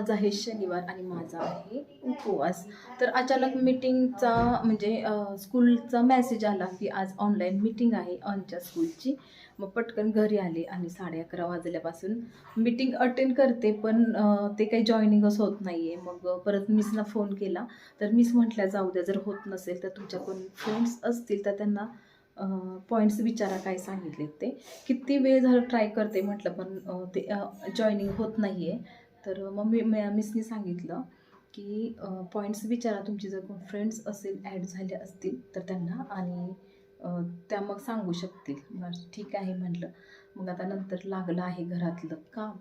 आज आहे शनिवार आणि माझा आहे उपवास. तर अचानक मीटिंगचा म्हणजे स्कूलचा मेसेज आला की आज ऑनलाईन मीटिंग आहे ऑनच्या स्कूलची. मग पटकन घरी आले आणि साडे अकरा वाजल्यापासून मीटिंग अटेंड करते पण ते काही जॉईनिंगच होत नाही आहे मग परत मिसना फोन केला. तर मिस म्हटल्या जाऊ द्या जर होत नसेल तर तुमच्या कोण फ्रेंड्स असतील तर त्यांना पॉईंट्स विचारा काय सांगितलेत ते. किती वेळ झालं ट्राय करते म्हटलं पण ते जॉईनिंग होत नाही आहे तर मग मी मिसनी सांगितलं की पॉईंट्स विचारा तुमचे. जर कोण फ्रेंड्स असेल ॲड झाले असतील तर त्यांना आणि त्या मग सांगू शकतील. ठीक आहे म्हटलं मग आता नंतर लागलं आहे घरातलं काम.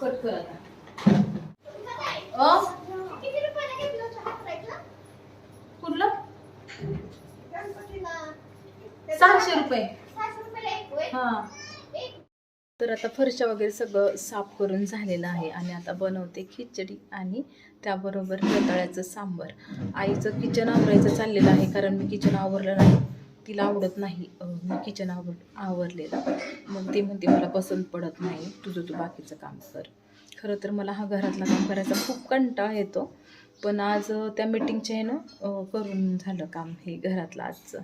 कट कर आता. कुठलं? सहाशे रुपये. हा. तर आता फरशा वगैरे सगळं साफ करून झालेलं आहे आणि आता बनवते खिचडी आणि त्याबरोबर रताळ्याचं सांबर. आईचं किचन आवरायचं चाललेलं आहे कारण मी किचन आवरलं नाही. तिला आवडत नाही. मी किचन आवड आवरलेलं. मग ती म्हणते मला पसंत पडत नाही. तुझं तू बाकीचं काम कर. खरं तर मला हा घरातला काम करायचा खूप कंटाळा येतो. पण आज त्या मीटिंगच्या ह्यानं ना करून झालं काम हे घरातलं आजचं.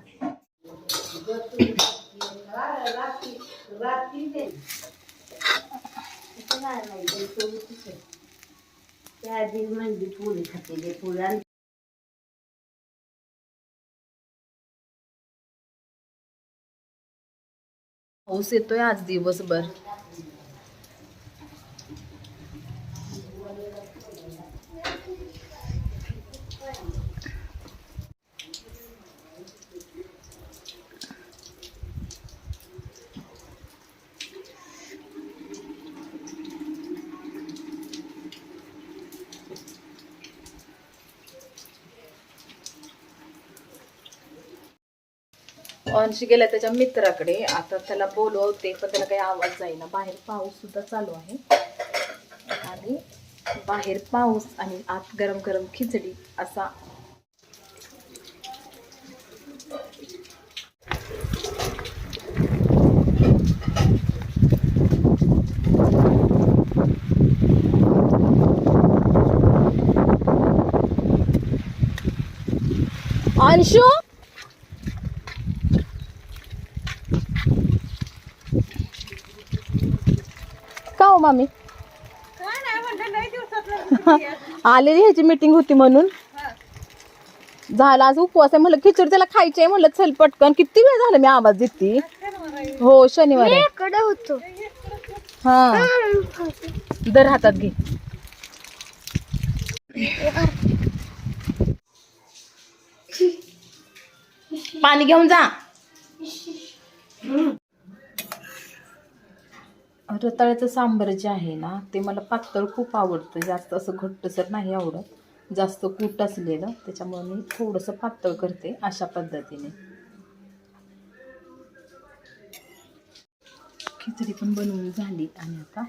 त्या दिवशी म्हणजे पोळी खाते पुऱ्या पाऊस येतोय आज दिवसभर. अंशी गेला त्याच्या मित्राकडे. आता त्याला बोलवते पण त्याला काही आवाज जाईना. बाहेर पाऊस सुद्धा चालू आहे. आणि बाहेर पाऊस आणि आत गरम गरम खिचडी असा. अंशू? हो मामी. आलेली ह्याची मीटिंग होती म्हणून. झाला आज उपवास आहे म्हणलं खिचडी त्याला खायची आहे म्हणलं चल पटकन. किती वेळ झाला मी आवाज देते. हो शनिवार होतो हा. दर हातात घे. पाणी घेऊन जा. रताळ्याचं सांबर जे आहे ना ते मला पातळ खूप आवडतं. जास्त असं घट्टसर नाही आवडत जास्त कूट असलेलं त्याच्यामुळे मी थोडंसं पातळ करते अशा पद्धतीने. खिचडी पण बनवून झाली आणि आता